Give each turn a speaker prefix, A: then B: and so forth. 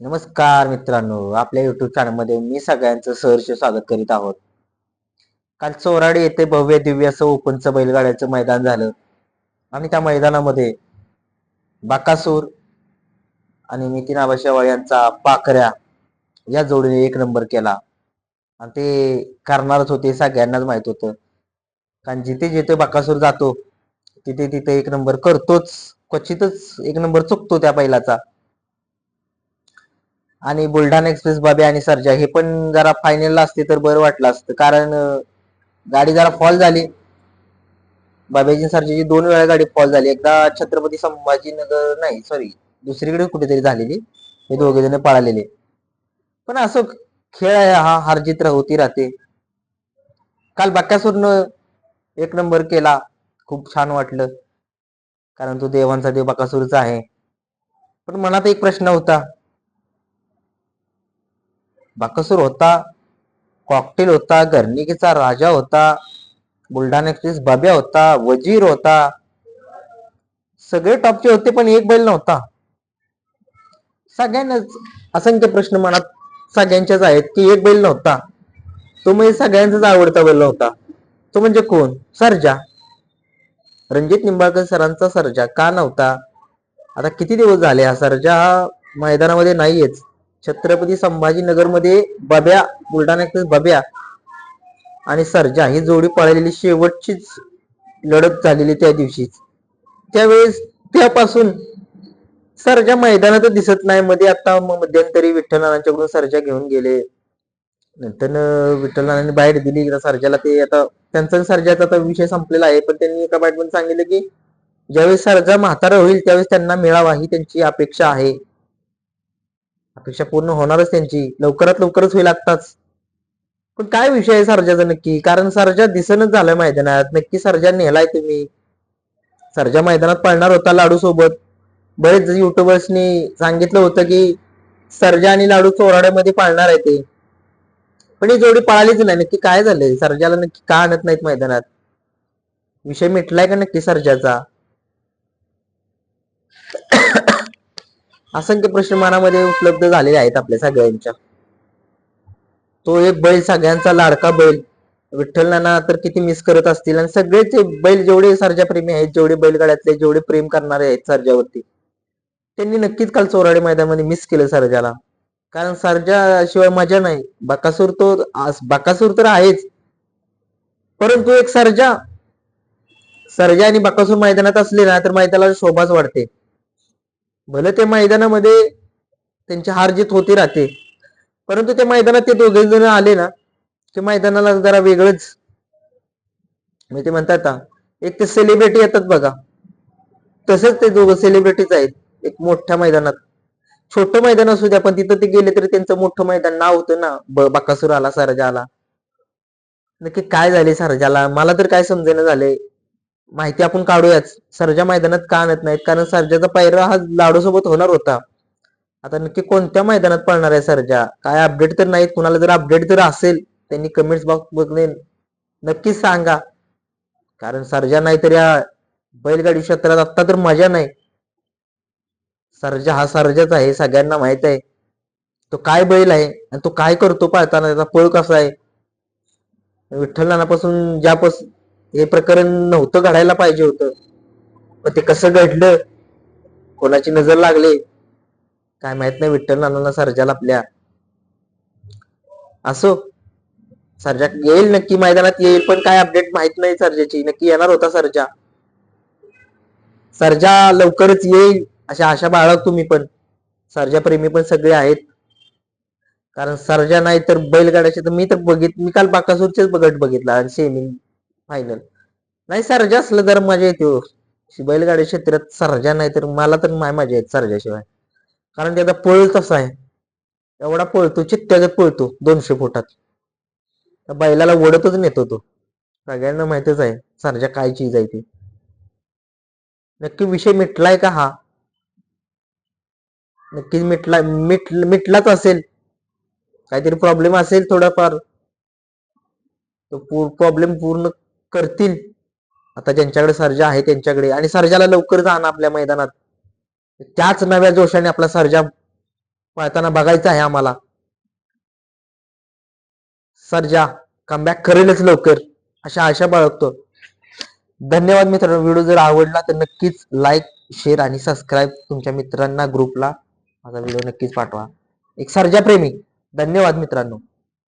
A: नमस्कार मित्रांनो आपल्या युट्यूब चॅनलमध्ये मी सगळ्यांचं सहर्ष स्वागत करीत आहोत. काल चोराडे येथे भव्य दिव्य असं ओपनचं बैलगाड्याचं मैदान झालं. आणि त्या मैदानामध्ये बाकासूर आणि नितीन आबाशेवाळ यांचा पाकऱ्या या जोडीने एक नंबर केला. आणि ते करणारच होते सगळ्यांनाच माहीत होतं. कारण जिथे जिथे बाकासूर जातो तिथे तिथे एक नंबर करतोच क्वचितच एक नंबर चुकतो त्या बैलाचा. आणि बुलढाणा एक्सप्रेस बाबे आणि सर्जा हे पण जरा फायनलला असते तर बरं वाटलं असतं. कारण गाडी जरा फॉल झाली. बाबेजी सर्जाची दोन वेळा गाडी फॉल झाली. एकदा छत्रपती संभाजीनगर नाही सॉरी दुसरीकडे कुठेतरी झालेली. हे दोघे जण पळालेले. पण असं खेळ आहे हा हरजित होती राहते. काल बाक्यासूरनं एक नंबर केला. खूप छान वाटलं. कारण तो देवांचा देव बाकासूरचा आहे. पण मनात एक प्रश्न होता. बाकसूर होता कॉकटेल होता गर्निकेचा राजा होता बुलढाणा बाब्या होता वजीर होता सगळे टॉपचे होते पण एक बैल नव्हता. सगळ्यांनाच असंख्य प्रश्न मनात सगळ्यांच्याच आहेत की एक बैल नव्हता. तो म्हणजे सगळ्यांचाच आवडता बैल नव्हता. तो म्हणजे कोण? सर्जा. रणजित निंबाळकर सरांचा सर्जा का नव्हता? आता किती दिवस झाले हा सर्जा? हा मैदानामध्ये नाहीयेच. छत्रपती संभाजीनगरमध्ये बब्या बुलढाणा बब्या आणि सर्जा ही जोडी पळालेली शेवटचीच लढत झालेली त्या दिवशीच. त्यावेळेस त्यापासून सर्जा मैदानात दिसत नाही मध्ये आता मध्यंतरी विठ्ठलनानांच्याकडून सर्जा घेऊन गेले. नंतर विठ्ठल बाहेर दिली सर्जाला ते आता त्यांचा सर्जाचा आता विषय संपलेला आहे पण त्यांनी एका बाईट सांगितलं की ज्यावेळेस सर्जा म्हातारा होईल त्यावेळेस त्यांना मिळावा ही त्यांची अपेक्षा आहे. अपेक्षा पूर्ण होणारच त्यांची. लवकरात लवकरच होईल आत्ताच. पण काय विषय आहे सर्जाचा नक्की? कारण सरजा दिसनच झालाय मैदानात. नक्की सरजा नेलाय तुम्ही. सरजा मैदानात पळणार होता लाडू सोबत. बरेच युट्यूबर्सनी सांगितलं होतं की सरजा आणि लाडू चोराड्यामध्ये पाळणार आहे ते. पण ही जोडी पळालीच नाही. नक्की काय झालंय? सरजाला नक्की का आणत नाहीत मैदानात? विषय मिटलाय का नक्की सरजाचा? असंख्य प्रश्न मनामध्ये उपलब्ध झालेले आहेत आपल्या सगळ्यांच्या. तो एक बैल सगळ्यांचा लाडका बैल. विठ्ठल नाना तर किती मिस करत असतील. आणि सगळेच बैल जेवढे सर्जा प्रेमी आहेत जेवढे बैलगाड्यातले जेवढे प्रेम करणारे आहेत सर्जावरती त्यांनी नक्कीच काल चोराडे मैदानामध्ये मिस केलं सर्जाला. कारण सर्जा शिवाय मजा नाही. बकासूर तो आस- बकासूर तर आहेच. परंतु एक सर्जा सर्जा आणि बकासूर मैदानात असले ना तर मैदानाला शोभाच वाढते. भले ते मैदानामध्ये त्यांची हार जीत होती राहते परंतु त्या मैदानात ते दोघे जण आले ना ते मैदानाला जरा वेगळंच. म्हणजे ते म्हणतात एक ते सेलिब्रिटी येतात बघा. तसंच ते दोघं सेलिब्रिटीच आहेत एक मोठ्या मैदानात. छोटं मैदान असू द्या पण तिथं ते गेले तरी त्यांचं मोठं मैदान नाव होतं ना ब- बकासूर आला सरजा आला नक्की काय झाले सरजाला? मला तर काय समजेना झाले माहिती आपण काढूयाच. सर्जा मैदानात का आणत नाहीत? कारण सर्जाचा पायरा हा लाडू सोबत होणार होता. आता नक्की कोणत्या मैदानात पळणार आहे सर्जा? काय अपडेट तर नाहीत. कुणाला जर अपडेट जर असेल त्यांनी कमेंट्स बॉक्स बघले नक्कीच सांगा. कारण सर्जा नाही तर या बैलगाडी क्षेत्रात आत्ता तर मजा नाही. सर्जा हा सर्जाच आहे सगळ्यांना माहीत आहे. तो काय बैल आहे आणि तो काय करतो पाळताना त्याचा पळ कसा आहे? विठ्ठल नानापासून ज्यापासून हे प्रकरण नव्हतं घडायला पाहिजे होतं. पण ते कसं घडलं? कोणाची नजर लागली? काय माहीत नाही विठ्ठल नानांना सर्जाला आपल्या. असो सर्जा येईल नक्की मैदानात येईल पण काय अपडेट माहीत नाही सर्जाची. नक्की येणार होता सर्जा. सर्जा लवकरच येईल अशा आशा बाळग तुम्ही पण. सर्जा प्रेमी पण सगळे आहेत. कारण सर्जा नाही तर बैलगाड्याचे तर मी तर बघित मी काल बाकासूरचेच बघत बघितला आणि सेमी फायनल नाही सरजा असलं तर मजा येते हो. बैलगाडी क्षेत्रात सरजा नाही तर मला तर नाही मजा येत सरजाशिवाय. कारण त्याचा पळ तसा आहे? एवढा पळतो चित्त्यागत पळतो दोनशे फुटात. त्या बैलाला ओढतच नेतो तो. सगळ्यांना माहितच आहे सरजा काय चीज आहे ती. नक्की विषय मिटलाय का हा? नक्कीच मिटला मिट मिटलाच असेल. काहीतरी प्रॉब्लेम असेल थोडाफार. तो प्रॉब्लेम पूर्ण करतील. आता ज्यांच्याकडे सर्जा आहे त्यांच्याकडे. आणि सर्जाला लवकर जाण आपल्या मैदानात. त्याच नव्या जोशाने आपला सर्जा पळताना बघायचा आहे आम्हाला. सर्जा कमबॅक करेलच लवकर. अशा आशा बाळगतो. धन्यवाद मित्रांनो. व्हिडिओ जर आवडला तर नक्कीच लाईक शेअर आणि सबस्क्राईब तुमच्या मित्रांना ग्रुपला माझा व्हिडिओ नक्कीच पाठवा. एक सर्जा प्रेमी. धन्यवाद मित्रांनो.